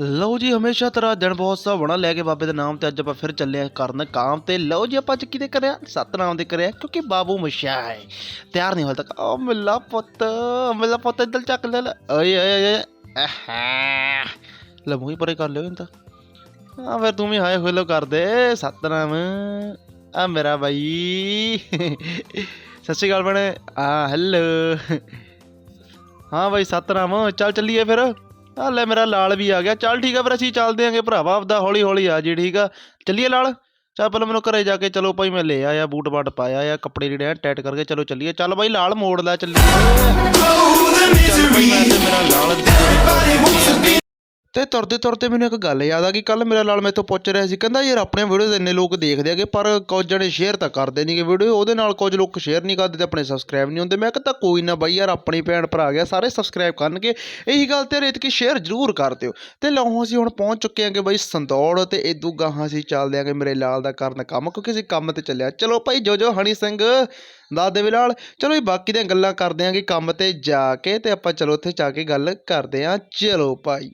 ਲਓ ਜੀ, ਹਮੇਸ਼ਾ ਤਰ੍ਹਾਂ ਦਿਨ ਬਹੁਤ ਸੋਹਣਾ ਲੈ ਕੇ ਬਾਬੇ ਦੇ ਨਾਮ ਤੇ ਅੱਜ ਆਪਾਂ ਫਿਰ ਚੱਲੇ ਆਂ ਕਰਨ ਕਾਮ ਤੇ। ਲਓ ਜੀ, ਆਪਾਂ ਅੱਜ ਕਿਤੇ ਕਰਿਆ? ਸਤਨਾਮ ਦੇ ਕਰਿਆ, ਕਿਉਂਕਿ ਬਾਬੂ ਮਸ਼ਾ ਹੈ ਤਿਆਰ ਨਹੀਂ ਹੋਇਆ ਤੱਕ। ਓ ਮਿਲਾ ਪੁੱਤ ਮਿਲਾ ਪੁੱਤ, ਇੱਧਰ ਚੱਕ ਲੈ ਲੈ। ਓਏ ਓਏ ਓਏ ਲੈ ਮੂੰਹ ਹੀ ਪਰੇ ਕਰ ਲਿਓ ਇੰਦਾ ਤਾਂ। ਆ ਫਿਰ ਤੂੰ ਵੀ ਹਾਏ ਹੋਲੋ ਕਰ ਦੇ। ਸਤਨਾਮ। ਆ ਮੇਰਾ ਬਾਈ। ਸਤਿ ਸ਼੍ਰੀ ਅਕਾਲ ਬਣੇ ਆ ਹੈਲੋ ਹਾਂ ਬਾਈ, ਸਤਨਾਮ। ਚੱਲ ਚੱਲੀਏ ਫਿਰ। ਆ ਲੈ ਮੇਰਾ ਲਾਲ ਵੀ ਆ ਗਿਆ। ਚੱਲ ਠੀਕ ਆ ਫਿਰ ਅਸੀਂ ਚੱਲਦੇ ਆਂਗੇ ਭਰਾਵਾ, ਆਪਦਾ ਹੌਲੀ ਹੌਲੀ ਆ ਜੀ ਠੀਕ ਆ? ਚੱਲੀਏ ਲਾਲ? ਚੱਲ ਪਹਿਲਾਂ ਮੈਨੂੰ ਘਰੇ ਜਾ ਕੇ ਚਲੋ ਭਾਈ ਮੈਂ ਲੈ ਆਇਆ ਬੂਟ ਬਾਟ ਪਾਇਆ ਆ, ਕੱਪੜੇ ਜਿਹੜੇ ਆ ਟਾਈਟ ਕਰਕੇ ਚਲੋ ਚੱਲੀਏ। ਚੱਲ ਭਾਈ ਲਾਲ ਮੋੜ ਲੈ ਚੱਲੀਏ। ਚੱਲ ਭਾਈ ਮੈਂ ਤੇ ਮੇਰਾ ਲਾਲ ਅਤੇ ਤੁਰਦੇ ਤੁਰਦੇ ਮੈਨੂੰ ਇੱਕ ਗੱਲ ਯਾਦ ਆ ਗਈ, ਕੱਲ੍ਹ ਮੇਰਾ ਲਾਲ ਮੇਰੇ ਤੋਂ ਪੁੱਛ ਰਿਹਾ ਸੀ, ਕਹਿੰਦਾ ਯਾਰ ਆਪਣੇ ਵੀਡੀਓਜ਼ ਇੰਨੇ ਲੋਕ ਦੇਖਦੇ ਹੈਗੇ, ਪਰ ਕੁਝ ਜਣੇ ਸ਼ੇਅਰ ਤਾਂ ਕਰਦੇ ਨਹੀਂਗੇ ਵੀਡੀਓ ਉਹਦੇ ਨਾਲ ਕੁਝ ਲੋਕ ਸ਼ੇਅਰ ਨਹੀਂ ਕਰਦੇ ਤੇ ਆਪਣੇ ਸਬਸਕ੍ਰਾਈਬ ਨਹੀਂ ਹੁੰਦੇ। ਮੈਂ ਕਹਿੰਦਾ ਕੋਈ ਨਾ ਬਾਈ ਯਾਰ, ਆਪਣੀ ਭੈਣ ਭਰਾ ਗਿਆ ਸਾਰੇ ਸਬਸਕ੍ਰਾਈਬ ਕਰਨਗੇ। ਇਹੀ ਗੱਲ ਤੇ ਰੇਤ ਕੀ ਸ਼ੇਅਰ ਜ਼ਰੂਰ ਕਰ ਦਿਓ। ਤੇ ਲਓ ਅਸੀਂ ਹੁਣ ਪਹੁੰਚ ਚੁੱਕੇ ਆਂਗੇ ਬਾਈ ਸੰਦੌੜ ਤੇ ਇਦੂ ਗਾਹਾਂ ਅਸੀਂ ਚੱਲਦੇ ਆਂਗੇ ਮੇਰੇ ਲਾਲ ਦਾ ਕਰਨ ਕੰਮ, ਕਿਉਂਕਿ ਅਸੀਂ ਕੰਮ ਤੇ ਚੱਲਿਆ। ਚਲੋ ਭਾਈ ਜੋ ਜੋ, ਹਣੀ ਸਿੰਘ ਦਾਦੇ ਵੀ ਲਾਲ ਚਲੋ ਜੀ ਬਾਕੀ ਦੀਆਂ ਗੱਲਾਂ ਕਰਦੇ ਆਂਗੇ ਕੰਮ ਤੇ ਜਾ ਕੇ ਤੇ ਆਪਾਂ ਚਲੋ ਉੱਥੇ ਜਾ ਕੇ ਗੱਲ ਕਰਦੇ ਆਂ ਚਲੋ ਭਾਈ।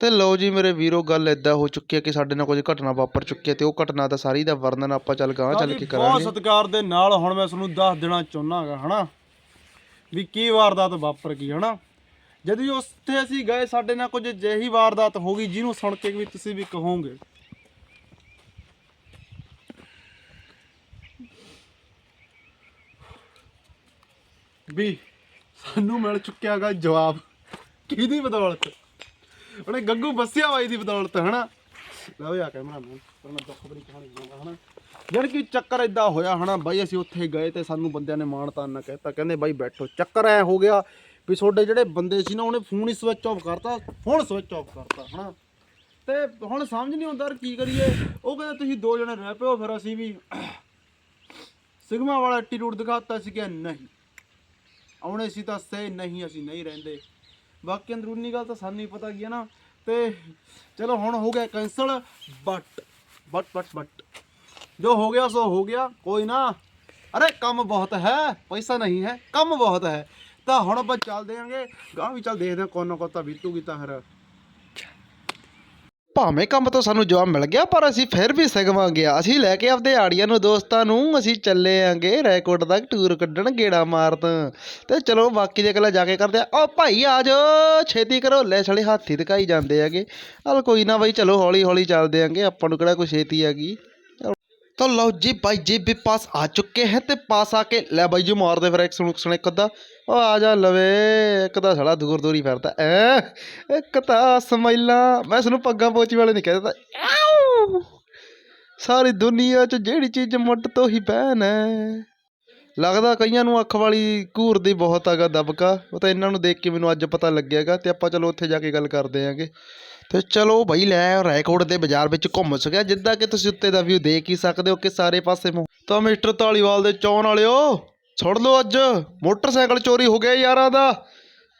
ਤੇ ਲਓ ਜੀ ਮੇਰੇ ਵੀਰੋ ਗੱਲ ਇਦਾਂ ਹੋ ਚੁੱਕੀ ਹੈ ਕਿ ਸਾਡੇ ਨਾਲ ਕੁਝ ਘਟਨਾ ਵਾਪਰ ਚੁੱਕੀ ਹੈ ਤੇ ਉਹ ਘਟਨਾ ਦਾ ਸਾਰੀ ਦਾ ਵਰਣਨ ਆਪਾਂ ਚੱਲ ਗਾਂ ਚੱਲ ਕੇ ਬਹੁਤ ਕਰਾਂਗੇ। ਸਤਿਕਾਰ ਦੇ ਨਾਲ ਹੁਣ ਮੈਂ ਤੁਹਾਨੂੰ ਦੱਸ ਦੇਣਾ ਚਾਹੁੰਨਾਗਾ ਹਨਾ? ਵੀ ਕੀ ਵਾਰਦਾਤ ਵਾਪਰ ਗਈ ਹਨਾ? ਜਦੋਂ ਉੱਥੇ ਅਸੀਂ ਗਏ ਸਾਡੇ ਨਾਲ ਕੁਝ ਅਜਿਹੀ ਵਾਰਦਾਤ ਹੋ ਗਈ ਜਿਹਨੂੰ ਸੁਣ ਕੇ ਵੀ ਤੁਸੀਂ ਵੀ ਕਹੋਗੇ। ਵੀ ਸਾਨੂੰ ਮਿਲ ਚੁੱਕਿਆਗਾ ਜਵਾਬ ਕਿਹਦੀ ਬਦੌਲਤ? ਉਹਨੇ ਗੱਗੂ ਬੱਸਿਆ ਬਾਈ ਦੀ ਬਦੌਲਤ, ਹਨਾ? ਲਓ ਯਾ ਕੈਮਰਾਮੈਨ ਪਰ ਮੈਂ ਦੁੱਖ ਬੜੀ ਕਹਾਣੀ ਸੁਣਾਉਂਦਾ ਹਨਾ? ਯਾਰ ਕੀ ਚੱਕਰ ਇਦਾਂ ਹੋਇਆ, ਹਨਾ? ਬਾਈ, ਅਸੀਂ ਉੱਥੇ ਗਏ ਤੇ ਸਾਨੂੰ ਬੰਦਿਆਂ ਨੇ ਮਾਣ ਤਾਨ ਨਾ ਕਹਿਤਾ, ਕਹਿੰਦੇ ਬਾਈ ਬੈਠੋ, ਚੱਕਰ ਐ ਹੋ ਗਿਆ ਵੀ ਤੁਹਾਡੇ ਜਿਹੜੇ ਬੰਦੇ ਸੀ ਨਾ, ਉਹਨੇ ਫੋਨ ਹੀ ਸਵਿਚ ਆਫ ਕਰਤਾ ਫੋਨ ਸਵਿਚ ਆਫ ਕਰਤਾ, ਹਨਾ? ਤੇ ਹੁਣ ਸਮਝ ਨਹੀਂ ਆਉਂਦਾ ਯਾਰ ਕੀ ਕਰੀਏ? ਉਹ ਕਹਿੰਦੇ, ਤੁਸੀਂ ਦੋ ਜਣੇ ਰਹਿ ਪਿਓ, ਫਿਰ ਅਸੀਂ ਵੀ ਸਿਗਮਾ ਵਾਲਾ ਐਟੀਟਿਊਡ ਦਿਖਾਤਾ ਸੀ ਕਿ ਨਹੀਂ। ਆਉਣੇ ਸੀ ਤਾਂ ਸੇ ਨਹੀਂ, ਅਸੀਂ ਨਹੀਂ ਰਹਿੰਦੇ। ਬਾਕੀ ਅੰਦਰੂਨੀ ਗੱਲ ਤਾਂ ਸਾਨੂੰ ਹੀ ਪਤਾ ਕੀ ਹੈ ਨਾ, ਤੇ ਚਲੋ ਹੁਣ ਹੋ ਗਿਆ cancel but but but but ਜੋ ਹੋ ਗਿਆ, ਸੋ ਹੋ ਗਿਆ, ਕੋਈ ਨਾ। ਅਰੇ ਕੰਮ ਬਹੁਤ ਹੈ, ਪੈਸਾ ਨਹੀਂ ਹੈ, ਕੰਮ ਬਹੁਤ ਹੈ। ਤਾਂ ਹੁਣ ਆਪਾਂ ਚੱਲਦੇ ਆਂਗੇ ਗਾਂ ਵੀ ਚੱਲ ਦੇਖਦੇ ਹਾਂ ਕੌਣ ਕੋਤਾ ਕੌਣ ਤਾਂ ਬੀਤੂਗੀ ਤਾਂ ਫਿਰ। ਭਾਵੇਂ ਕੰਮ ਤੋਂ ਸਾਨੂੰ ਜਵਾਬ ਮਿਲ ਗਿਆ, ਪਰ ਅਸੀਂ ਫਿਰ ਵੀ ਸਗਵਾ ਅਸੀਂ ਲੈ ਕੇ ਆਪਦੇ ਆੜੀਆਂ ਨੂੰ, ਦੋਸਤਾਂ ਨੂੰ, ਅਸੀਂ ਚੱਲੇ ਆਂਗੇ ਰੈਕੋਰਡ ਦਾ ਟੂਰ ਕੱਢਣ, ਗੇੜਾ ਮਾਰਨ। ਤੇ ਚਲੋ ਬਾਕੀ ਦੇ ਗੱਲਾਂ ਜਾ ਕੇ ਕਰਦੇ ਆ। ਓ ਭਾਈ, ਆ ਜਾਓ। ਛੇਤੀ ਕਰੋ। ਲੈ ਛਲੇ ਹਾਥੀ ਦਿਖਾਈ ਜਾਂਦੇ ਹੈਗੇ। ਹਲ ਕੋਈ ਨਾ ਬਾਈ, ਚਲੋ ਹੌਲੀ ਹੌਲੀ ਚੱਲਦੇ ਆਂਗੇ। ਆਪਾਂ ਨੂੰ ਕਿਹੜਾ ਕੋਈ ਛੇਤੀ ਹੈਗੀ। ਤਾਂ ਲਓ ਜੀ ਬਾਈ ਜੀ ਵੀ ਪਾਸ ਆ ਚੁੱਕੇ ਹੈ ਤੇ ਪਾਸ ਆ ਕੇ ਲੈ ਬਾਈ ਜੀ ਮਾਰਦੇ ਫਿਰ ਇੱਕ ਸੁਣ ਇੱਕ ਅੱਧਾ। ਉਹ ਆ ਜਾ ਲਵੇ, ਇੱਕ ਤਾਂ ਸੜਾ ਦੂਰ ਦੂਰੀ ਫਿਰਦਾ। ਐ, ਇੱਕ ਤਾਂ ਸਮਾਈਲਾ, ਮੈਂ ਨੂੰ ਪੱਗਾਂ ਪੋਚੀ ਵਾਲੇ ਨਹੀਂ ਕਹਿੰਦਾ। ਸਾਰੀ ਦੁਨੀਆ 'ਚ ਜਿਹੜੀ ਚੀਜ਼ ਮੁੱਢ ਤੋਂ ਹੀ ਬਹਿਨ ਹੈ ਲੱਗਦਾ ਕਈਆਂ ਨੂੰ ਅੱਖ ਵਾਲੀ ਘੂਰ ਦੀ ਬਹੁਤ ਹੈਗਾ ਦਬਕਾ। ਉਹ ਤਾਂ ਇਹਨਾਂ ਨੂੰ ਦੇਖ ਕੇ ਮੈਨੂੰ ਅੱਜ ਪਤਾ ਲੱਗਿਆਗਾ ਤੇ ਆਪਾਂ ਚਲੋ ਉੱਥੇ ਜਾ ਕੇ ਗੱਲ ਕਰਦੇ ਆਂਗੇ। ਤੇ ਚਲੋ ਬਈ ਲੈ ਰੈਕੋਰਡ ਦੇ ਬਾਜ਼ਾਰ ਵਿੱਚ ਘੁੰਮ ਸਕਿਆ, ਜਿੱਦਾਂ ਕਿ ਤੁਸੀਂ ਉੱਤੇ ਦਾ ਵਿਊ ਦੇਖ ਹੀ ਸਕਦੇ ਹੋ ਕਿ ਸਾਰੇ ਪਾਸੇ ਮੂੰਹ। ਤਾਂ ਮਿਸਟਰ ਧਾਲੀਵਾਲ ਦੇ ਚੌਣ ਵਾਲਿਓ ਛੱਡ ਲਓ ਅੱਜ, ਮੋਟਰਸਾਈਕਲ ਚੋਰੀ ਹੋ ਗਿਆ ਯਾਰਾਂ ਦਾ।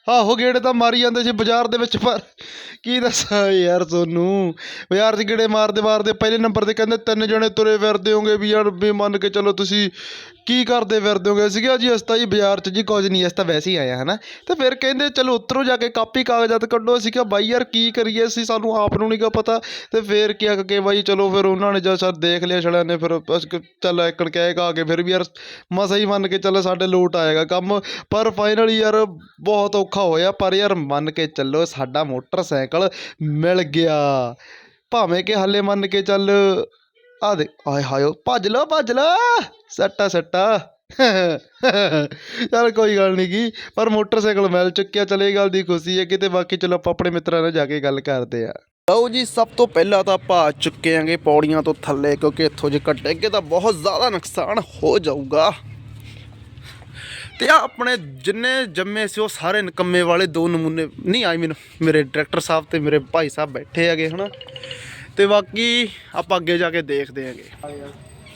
ਆਹੋ ਗੇੜੇ ਤਾਂ ਮਾਰੀ ਜਾਂਦੇ ਸੀ ਬਾਜ਼ਾਰ ਦੇ ਵਿੱਚ, ਪਰ ਕੀ ਦੱਸਾਂ ਯਾਰ ਤੁਹਾਨੂੰ। ਬਾਜ਼ਾਰ 'ਚ ਗੇੜੇ ਮਾਰਦੇ ਮਾਰਦੇ ਪਹਿਲੇ ਨੰਬਰ ਤੇ ਕਹਿੰਦੇ ਤਿੰਨ ਜਣੇ ਤੁਰੇ ਫਿਰਦੇ ਹੋਗੇ ਵੀ ਯਾਰ ਵੀ ਮੰਨ ਕੇ ਚਲੋ ਤੁਸੀਂ ਕੀ ਕਰਦੇ ਫਿਰਦੇ ਹੋਗੇ ਸੀਗਾ ਜੀ ਅਸੀਂ ਤਾਂ ਜੀ ਬਾਜ਼ਾਰ 'ਚ ਜੀ ਕੁਝ ਨਹੀਂ, ਅਸੀਂ ਤਾਂ ਵੈਸੇ ਹੀ ਆਇਆ ਹਨਾ। ਤੇ ਫਿਰ ਕਹਿੰਦੇ ਚਲੋ ਉੱਤਰੋਂ ਜਾ ਕੇ ਕਾਪੀ ਕਾਗਜ਼ਾਤ ਕੱਢੋ। ਅਸੀਂ ਕਿਹਾ ਬਾਈ ਯਾਰ ਕੀ ਕਰੀਏ, ਅਸੀਂ ਸਾਨੂੰ ਆਪ ਨੂੰ ਨਹੀਂ ਗਾ ਪਤਾ। ਤੇ ਫਿਰ ਕੀ ਕਿ ਬਾਈ ਚਲੋ ਫਿਰ ਉਹਨਾਂ ਨੇ ਜਦ ਸਰ ਦੇਖ ਲਿਆ ਛੜਿਆਂ ਨੇ, ਫਿਰ ਬਸ ਕਿ ਚੱਲ ਇੱਕਣ ਕਹੇਗਾ ਕੇ ਫਿਰ ਵੀ ਯਾਰ ਮਸਾ ਹੀ ਮੰਨ ਕੇ ਚੱਲ ਸਾਡੇ ਲੋਟ ਆਏਗਾ ਕੰਮ। ਪਰ ਫਾਈਨਲੀ ਯਾਰ ਬਹੁਤ ਔਖਾ ਹੋਇਆ, ਪਰ ਯਾਰ ਮੰਨ ਕੇ ਚੱਲੋ ਸਾਡਾ ਮੋਟਰਸਾਈਕਲ ਮਿਲ ਗਿਆ। ਭਾਵੇਂ ਕਿ ਹੱਲੇ ਮੰਨ ਕੇ ਚੱਲ ਆ ਦੇ ਆਏ ਹਾਏ, ਭੱਜ ਲੋ ਭੱਜ ਲੋ, ਸੱਟਾ ਸੱਟਾ। ਚੱਲ ਕੋਈ ਗੱਲ ਨਹੀਂ ਕੀ ਪਰ ਮੋਟਰਸਾਈਕਲ ਮਿਲ ਚੁੱਕਿਆ, ਚਲੇ ਗੱਲ ਦੀ ਖੁਸ਼ੀ ਹੈ ਕਿਤੇ ਬਾਕੀ ਚਲੋ ਆਪਾਂ ਆਪਣੇ ਮਿੱਤਰਾਂ ਨਾਲ ਜਾ ਕੇ ਗੱਲ ਕਰਦੇ ਆ। ਲਓ ਜੀ, ਸਭ ਤੋਂ ਪਹਿਲਾਂ ਤਾਂ ਆਪਾਂ ਆ ਚੁੱਕੇ ਆਂਗੇ ਪੌੜੀਆਂ ਤੋਂ ਥੱਲੇ, ਕਿਉਂਕਿ ਇੱਥੋਂ ਜੇ ਕੱਟੇਗੇ ਤਾਂ ਬਹੁਤ ਜ਼ਿਆਦਾ ਨੁਕਸਾਨ ਹੋ ਜਾਊਗਾ। ਤੇ ਆ ਆਪਣੇ ਜਿੰਨੇ ਜੰਮੇ ਸੀ ਉਹ ਸਾਰੇ ਨਿਕੰਮੇ ਵਾਲੇ ਦੋ ਨਮੂਨੇ, ਨਹੀਂ ਆਈ ਮੀਨ ਮੇਰੇ ਡਾਇਰੈਕਟਰ ਸਾਹਿਬ ਤੇ ਮੇਰੇ ਭਾਈ ਸਾਹਿਬ ਬੈਠੇ ਹੈਗੇ, ਹਨਾ? ਤੇ ਬਾਕੀ ਆਪਾਂ ਅੱਗੇ ਜਾ ਕੇ ਦੇਖਦੇ ਆਂਗੇ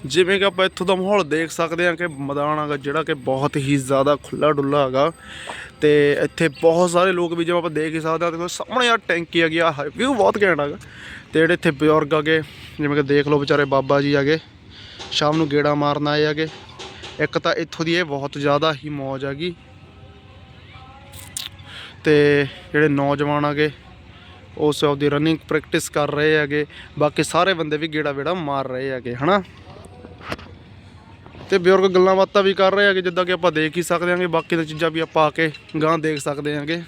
ਜਿਵੇਂ ਕਿ ਆਪਾਂ ਇੱਥੋਂ ਦਾ ਮਾਹੌਲ ਦੇਖ ਸਕਦੇ ਹਾਂ ਕਿ ਮੈਦਾਨ ਹੈਗਾ, ਜਿਹੜਾ ਕਿ ਬਹੁਤ ਹੀ ਜ਼ਿਆਦਾ ਖੁੱਲਾ ਡੁੱਲਾ ਹੈਗਾ। ਤੇ ਇੱਥੇ ਬਹੁਤ ਸਾਰੇ ਲੋਕ ਵੀ ਜਿਵੇਂ ਆਪਾਂ ਦੇਖ ਹੀ ਸਕਦੇ ਹਾਂ ਤੇ ਸਾਹਮਣੇ ਆ ਟੈਂਕੀ ਹੈਗੀ ਆ ਵਿਊ ਬਹੁਤ ਘੈਂਟ ਹੈਗਾ। ਤੇ ਜਿਹੜੇ ਇੱਥੇ ਬਜ਼ੁਰਗ ਹੈਗੇ, ਜਿਵੇਂ ਕਿ ਦੇਖ ਲਓ ਵਿਚਾਰੇ ਬਾਬਾ ਜੀ ਹੈਗੇ, ਸ਼ਾਮ ਨੂੰ ਗੇੜਾ ਮਾਰਨ ਆਏ ਹੈਗੇ। ਇੱਕ ਤਾਂ ਇੱਥੋਂ ਦੀ ਇਹ ਬਹੁਤ ਜ਼ਿਆਦਾ ਹੀ ਮੌਜ ਹੈਗੀ ਤੇ ਜਿਹੜੇ ਨੌਜਵਾਨ ਹੈਗੇ ਉਸ ਆਪਦੀ ਰਨਿੰਗ ਪ੍ਰੈਕਟਿਸ ਕਰ ਰਹੇ ਹੈਗੇ ਬਾਕੀ ਸਾਰੇ ਬੰਦੇ ਵੀ ਗੇੜਾ ਵੇੜਾ ਮਾਰ ਰਹੇ ਹੈਗੇ ਹਨਾ? ਤੇ ਬਜ਼ੁਰਗ ਗੱਲਾਂ ਬਾਤਾਂ ਵੀ ਕਰ ਰਹੇ ਹੈਗੇ ਜਿੱਦਾਂ ਕਿ ਆਪਾਂ ਦੇਖ ਹੀ ਸਕਦੇ ਹਾਂਗੇ ਬਾਕੀ ਦੀਆਂ ਚੀਜ਼ਾਂ ਵੀ ਆਪਾਂ ਆ ਕੇ ਗਾਂ ਦੇਖ ਸਕਦੇ ਹਾਂਗੇ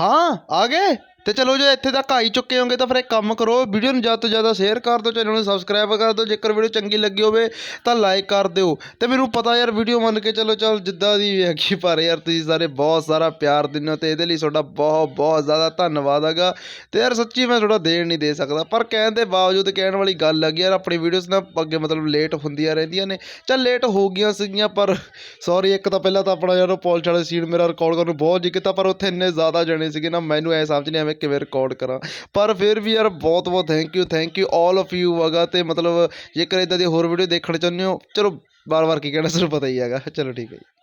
ਹਾਂ, ਆ ਗਏ? ਤੇ ਚਲੋ ਜੇ ਇੱਥੇ ਤੱਕ ਆਈ ਚੁੱਕੇ ਹੋਗੇ ਤਾਂ ਫਿਰ ਇੱਕ ਕੰਮ ਕਰੋ ਵੀਡੀਓ ਨੂੰ ਜ਼ਿਆਦਾ ਤੋਂ ਜ਼ਿਆਦਾ ਸ਼ੇਅਰ ਕਰ ਦਿਓ ਚੈਨਲ ਨੂੰ ਸਬਸਕ੍ਰਾਈਬ ਕਰ ਦਿਓ, ਜੇਕਰ ਵੀਡੀਓ ਚੰਗੀ ਲੱਗੀ ਹੋਵੇ ਤਾਂ ਲਾਈਕ ਕਰ ਦਿਓ। ਤੇ ਮੈਨੂੰ ਪਤਾ ਯਾਰ ਵੀਡੀਓ ਮੰਨ ਕੇ ਚਲੋ, ਚਲ ਜਿੱਦਾਂ ਦੀ ਵੀ ਹੈਗੀ, ਪਰ ਯਾਰ ਤੁਸੀਂ ਸਾਰੇ ਬਹੁਤ ਸਾਰਾ ਪਿਆਰ ਦਿੰਦੇ ਹੋ ਤੇ ਇਹਦੇ ਲਈ ਤੁਹਾਡਾ ਬਹੁਤ ਬਹੁਤ ਜ਼ਿਆਦਾ ਧੰਨਵਾਦ ਹੈਗਾ। ਤੇ ਯਾਰ ਸੱਚੀ ਮੈਂ ਤੁਹਾਡਾ ਦੇਣ ਨਹੀਂ ਦੇ ਸਕਦਾ, ਪਰ ਕਹਿਣ ਦੇ ਬਾਵਜੂਦ ਕਹਿਣ ਵਾਲੀ ਗੱਲ ਹੈਗੀ ਯਾਰ, ਆਪਣੀ ਵੀਡੀਓਜ਼ ਨਾ ਅੱਗੇ ਮਤਲਬ ਲੇਟ ਹੁੰਦੀਆਂ ਰਹਿੰਦੀਆਂ ਨੇ। ਚੱਲ ਲੇਟ ਹੋ ਗਈਆਂ ਸੀਗੀਆਂ, ਪਰ ਸੌਰੀ ਇੱਕ ਤਾਂ ਪਹਿਲਾਂ ਤਾਂ ਆਪਣਾ ਯਾਰ ਉਹ ਪੌਲਿਸ਼ ਸੀਨ ਮੇਰਾ ਰਿਕਾਰਡ ਕਰਨ ਨੂੰ ਬਹੁਤ ਜੀ ਕੀਤਾ, ਪਰ ਉੱਥੇ ਇੰਨੇ ਜ਼ਿਆਦਾ ਜਣੇ ਸੀਗੇ ਨਾ, ਮੈਨੂੰ ਐ ਸਮਝ ਨਹੀਂ ਆਵੇਂ ਕਿਵੇਂ ਰਿਕਾਰਡ ਕਰਾਂ। ਪਰ ਫਿਰ ਵੀ ਯਾਰ ਬਹੁਤ ਬਹੁਤ thank you thank you all of you ਹੈਗਾ ਤੇ ਮਤਲਬ ਜੇਕਰ ਇਦਾਂ ਦੀ ਹੋਰ ਵੀਡੀਓ ਦੇਖਣ ਚਾਹੁੰਦੇ ਹੋ, ਚਲੋ ਬਾਰ-ਬਾਰ ਕੀ ਕਹਿਣਾ, ਤੁਹਾਨੂੰ ਪਤਾ ਹੀ ਹੈਗਾ। ਚਲੋ ਠੀਕ ਹੈ ਜੀ।